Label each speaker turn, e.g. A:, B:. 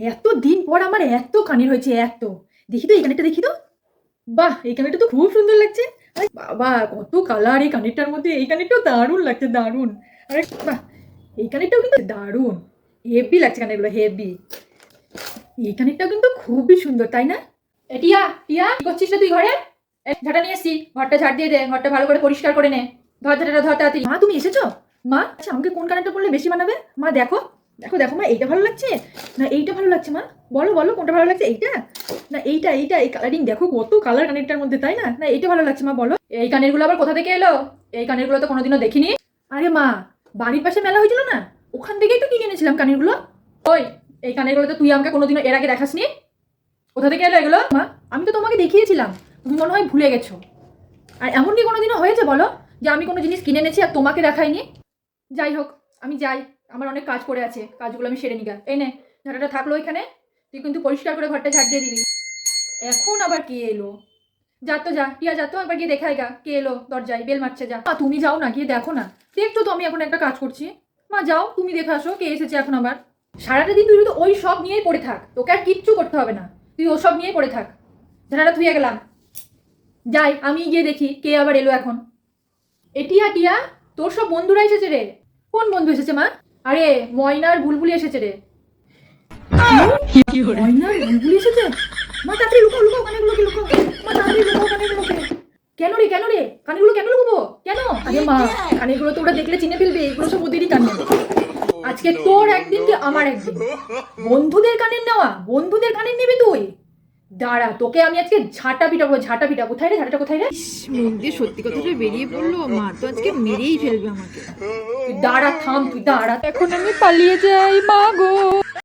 A: এত দিন পর আমার এত কানের হয়েছে, এত। দেখি তো এই কানেরটা, দেখি তো। বাহ, এই কানেরটা তো খুব সুন্দর লাগছে। আরে বাবা, কত কালার এই কানেরটার মধ্যে। এই কানেরটাও দারুণ লাগছে, দারুণ। আরে বাহ, এই কানেরটাও কিন্তু দারুণ। হেভি লাগছে কানেরগুলো হেভি এই কানেরটাও কিন্তু খুবই সুন্দর, তাই না? টিয়া টিয়া, কি করছিস রে তুই ঘরে? ঝাঁটা নিয়ে এসছি ঘরটা ঝাড় দিয়ে দে, ঘরটা ভালো করে পরিষ্কার করে নে। ধর, ঝাঁটাটা ধর মা, তুমি এসেছ? মা আচ্ছা আমাকে কোন কানেরটা পরলে বেশি মানাবে মা, দেখো। দেখো দেখো মা, এইটা ভালো লাগছে? না, এইটা ভালো লাগছে মা? বলো বলো, কোনটা ভালো লাগছে? এইটা? না, এইটা এইটা, এই কালারিং দেখো, কত কালার কানেরটার মধ্যে, তাই না? না, এইটা ভালো লাগছে মা, বলো। এই কানেরগুলো আবার কোথা থেকে এলো? এই কানেরগুলো তো কোনোদিনও দেখিনি। আরে মা, বাড়ির পাশে মেলা হয়েছিল না? ওখান থেকেই তো কিনে এনেছিলাম কানেরগুলো। ওই, এই কানেরগুলো তো তুই আমাকে কোনোদিনও এর আগে দেখাসনি? কোথা থেকে এলো এগুলো? মা, আমি তো তোমাকে দেখিয়েছিলাম। তুমি মনে হয় ভুলে গেছো। আর এমন কি কোনোদিনও হয়েছে বলো? যে আমি কোনো জিনিস কিনে এনেছি আর তোমাকে দেখাইনি? যাই হোক, আমি যাই। আমার অনেক কাজ পড়ে আছে, কাজগুলো আমি সেরে নিগা এই নে, ঝাঁটাটা থাকল এখানে তুই কিন্তু পরিষ্কার করে ঘরটা ঝাড় দিয়ে দিবি। এখন আবার কে এলো? যা তো যা, টিয়া যা তো একবার গিয়ে দেখাই গা, কে এলো? দরজায় বেল মারছে যা। তুমি যাও না, গিয়ে দেখো না। দেখছ তো আমি এখন একটা কাজ করছি। মা, যাও, তুমি দেখে আসো কে এসেছে এখন আবার। সারাটা দিন তুই ওই সব নিয়েই পড়ে থাক, তোকে আর কিচ্ছু করতে হবে না। তুই ওসব নিয়েই পড়ে থাক। ঝাঁটাটা ধুয়ে গেলাম। যাই, আমি গিয়ে দেখি কে আবার এলো এখন। এটিয়া টিয়া, তোর সব বন্ধুরা এসেছে রে। কোন বন্ধু এসেছে মা? আরে, ময়নার বুলবুলি এসেছে রে। মা, তাড়াতাড়ি লুকাও লুকাও কানেগুলোকে মা, তাড়াতাড়ি কেন রে কেন রে? কানেগুলো কেন লুকাবো? কেন? আরে মা কানেগুলো তো ওরা দেখলে চিনে ফেলবে, এগুলো সব ওদেরই কানে আজকে তোর একদিন কি আমার একদিন? বন্ধুদের কানের নেওয়া, বন্ধুদের কানের নেবে তুই? দাঁড়া তোকে আমি আজকে ঝাঁটা পিটাবো ঝাঁটা পিটা কোথায় রে? ঝাঁটাটা কোথায় রে?
B: মুখ দিয়ে সত্যি কথাটা বেরিয়ে পড়ল মা তো আজকে মেরেই ফেলবে আমাকে।
A: তুই দাঁড়া থাম তুই দাঁড়া।
B: এখন আমি পালিয়ে যাই মা গো।